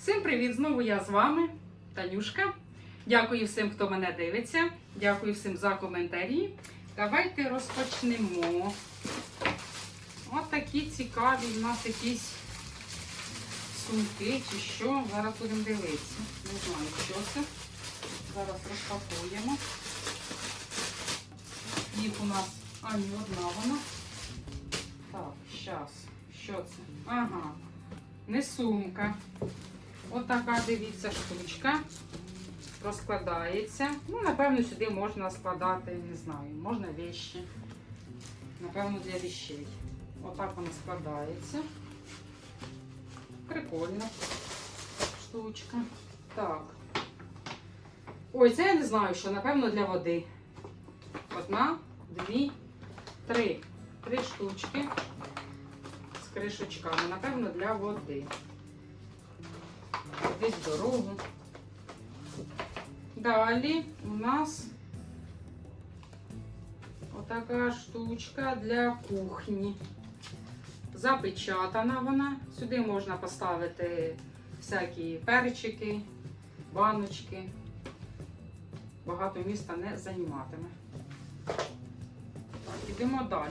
Всім привіт! Знову я з вами, Танюшка. Дякую всім, хто мене дивиться. Дякую всім за коментарі. Давайте розпочнемо. От такі цікаві в нас якісь сумки чи що. Зараз будемо дивитися. Не знаю, що це. Зараз розпакуємо. Їх у нас, а ні, одна вона. Так, зараз. Що це? Ага. Не сумка. От така, дивіться, штучка. Розкладається. Ну, напевно, сюди можна складати, не знаю, можна вещі. Напевно, для вещей. Отак вона складається. Прикольна штучка. Так. Ой, це я не знаю, що, напевно, для води. Одна, дві, три. Три штучки з кришечками. Напевно, для води. Десь дорогу. Далі у нас отака штучка для кухні. Запечатана вона. Сюди можна поставити всякі перчики, баночки. Багато міста не займатиме. Так, ідемо далі.